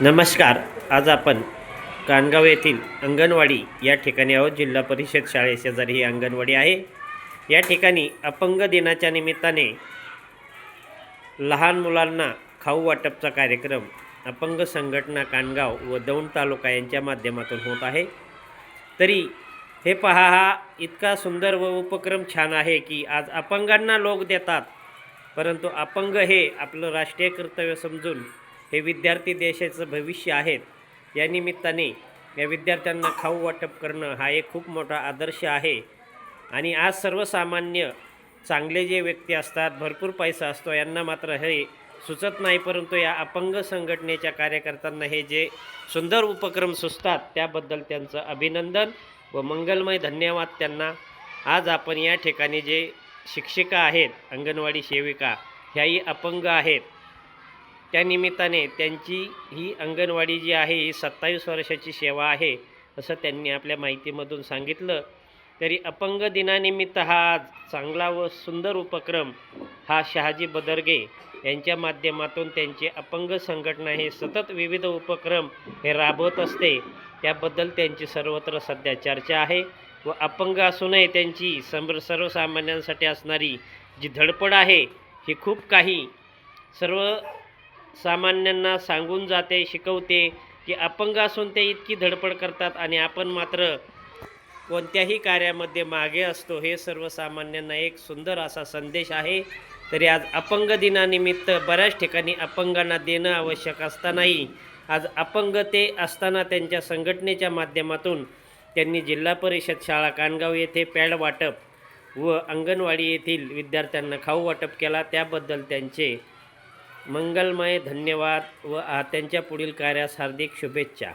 नमस्कार. आज आपण कानगाव येथील अंगणवाडी या ठिकाणी आहोत. जिल्हा परिषद शाळेशेजारी ही अंगणवाडी आहे. या ठिकाणी अपंग दिनाच्या निमित्ताने लहान मुलांना खाऊ वाटपचा कार्यक्रम अपंग संघटना कानगाव व दौंड तालुका यांच्या माध्यमातून होत आहे. तरी हे पहा हा इतका सुंदर व उपक्रम छान आहे की आज अपंगांना लोक देतात परंतु अपंग हे आपलं राष्ट्रीय कर्तव्य समजून हे विद्यार्थी देशाचं भविष्य आहेत. या निमित्ताने या विद्यार्थ्यांना खाऊ वाटप करणं हा एक खूप मोठा आदर्श आहे. आणि आज सर्वसामान्य चांगले जे व्यक्ती असतात भरपूर पैसा असतो यांना मात्र हे सुचत नाही परंतु या अपंग संघटनेच्या कार्यकर्त्यांना हे जे सुंदर उपक्रम सुचतात त्याबद्दल त्यांचं अभिनंदन व मंगलमय धन्यवाद त्यांना. आज आपण या ठिकाणी जे शिक्षिका आहेत अंगणवाडी सेविका ह्याही अपंग आहेत. त्यानिमित्ताने त्यांची ही अंगणवाडी जी आहे ही सत्तावीस वर्षाची सेवा आहे असं त्यांनी आपल्या माहितीमधून सांगितलं. तरी अपंग दिनानिमित्त हा आज चांगला व सुंदर उपक्रम हा शहाजी बदरगे यांच्या माध्यमातून त्यांची अपंग संघटना हे सतत विविध उपक्रम हे राबवत असते. त्याबद्दल त्यांची सर्वत्र सध्या चर्चा आहे व अपंग असूनही त्यांची सम सर्वसामान्यांसाठी असणारी जी धडपड आहे ही खूप काही सर्व सामान्यांना सांगून जाते शिकवते की अपंग असून ते इतकी धडपड करतात आणि आपण मात्र कोणत्याही कार्यामध्ये मागे असतो हे सर्वसामान्यांना एक सुंदर असा संदेश आहे. तरी आज अपंग दिनानिमित्त बऱ्याच ठिकाणी अपंगांना देणं आवश्यक असतानाही आज अपंग ते असताना त्यांच्या संघटनेच्या माध्यमातून त्यांनी जिल्हा परिषद शाळा कानगाव येथे पॅड वाटप व अंगणवाडी येथील विद्यार्थ्यांना खाऊ वाटप केला. त्याबद्दल त्यांचे मंगलमय धन्यवाद व आत्यांच्या त्यांच्या पुढील कार्यास हार्दिक शुभेच्छा.